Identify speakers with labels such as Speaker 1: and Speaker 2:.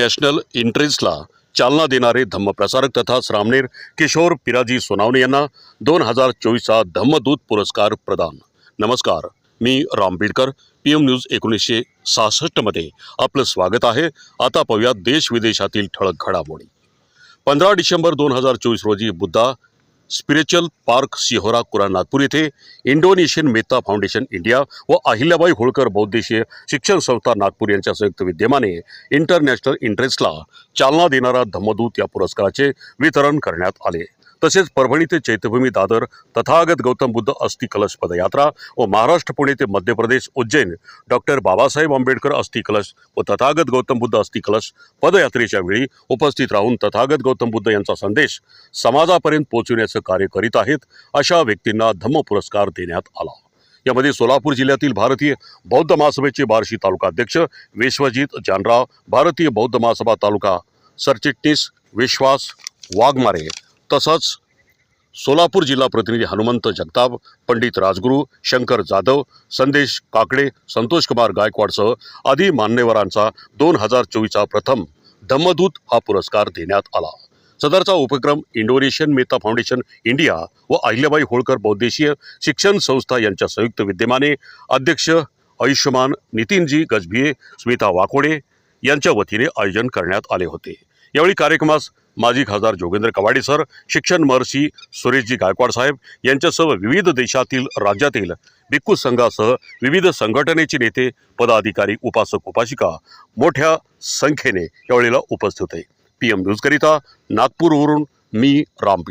Speaker 1: National इंटरेस्टला चालना देणारे धम्मप्रसारक तथा श्रामणेर किशोर पिराजी सोनावणे यांना दोन हजार चोवीसचा धम्मदूत पुरस्कार प्रदान. नमस्कार मी Ram Bidkar P M news एकोणीसशे सहासष्टमध्ये आपलं स्वागत आहे. आता पाहूया देश विदेशातील ठळक घडामोडी. पंधरा डिसेंबर दोन हजार चोवीस रोजी बुद्धा स्पिरिच्युअल पार्क सिहोरा कुरा नागपूर येथे इंडोनेशियन मेहता फाउंडेशन इंडिया व अहिल्याबाई होळकर बौद्धिशीय शिक्षण संस्था नागपूर यांच्या संयुक्त विद्यमाने इंटरनॅशनल इंटरेस्टला चालना देणारा धम्मदूत या पुरस्काराचे वितरण करण्यात आले. तसेच परभणी ते चैत्यभूमी दादर तथागत गौतम बुद्ध अस्थि कलश पदयात्रा व महाराष्ट्र पुणे ते मध्य प्रदेश उज्जैन डॉक्टर बाबासाहेब आंबेडकर अस्थि कलश व तथागत गौतम बुद्ध अस्थि कलश पदयात्रेच्या वेळी उपस्थित राहून तथागत गौतम बुद्ध यांचा संदेश समाजापर्यंत पोहोचविण्याचं कार्य करीत आहेत अशा व्यक्तींना धम्म पुरस्कार देण्यात आला. यामध्ये सोलापूर जिल्ह्यातील भारतीय बौद्ध महासभेचे बार्शी तालुका अध्यक्ष विश्वजित जानराव भारतीय बौद्ध महासभा तालुका सरचिटणीस विश्वास वाघमारे तसंच सोलापूर जिल्हा प्रतिनिधी हनुमंत जगताप पंडित राजगुरू शंकर जाधव संदेश काकडे संतोषकुमार गायकवाडसह आदी मान्यवरांचा दोन हजार चोवीसचा प्रथम धम्मदूत हा पुरस्कार देण्यात आला. सदरचा उपक्रम इंडोनेशियन मेता फाउंडेशन इंडिया व अहिल्याबाई होळकर बौद्देशीय शिक्षण संस्था यांच्या संयुक्त विद्यमाने अध्यक्ष आयुष्यमान नितीनजी गजभिये स्मिता वाकोडे यांच्या वतीने आयोजन करण्यात आले होते. यावेळी कार्यक्रमास माजी खासदार जोगेंद्र कवाडे सर शिक्षण महर्षी सुरेशजी गायकवाड साहेब यांच्यासह विविध देशातील राज्यातील भिक्खू संघासह विविध संघटनेचे नेते पदाधिकारी उपासक उपासिका मोठ्या संख्येने यावेळेला उपस्थित होते. पी एम न्यूजकरिता नागपूरवरून मी रामपीड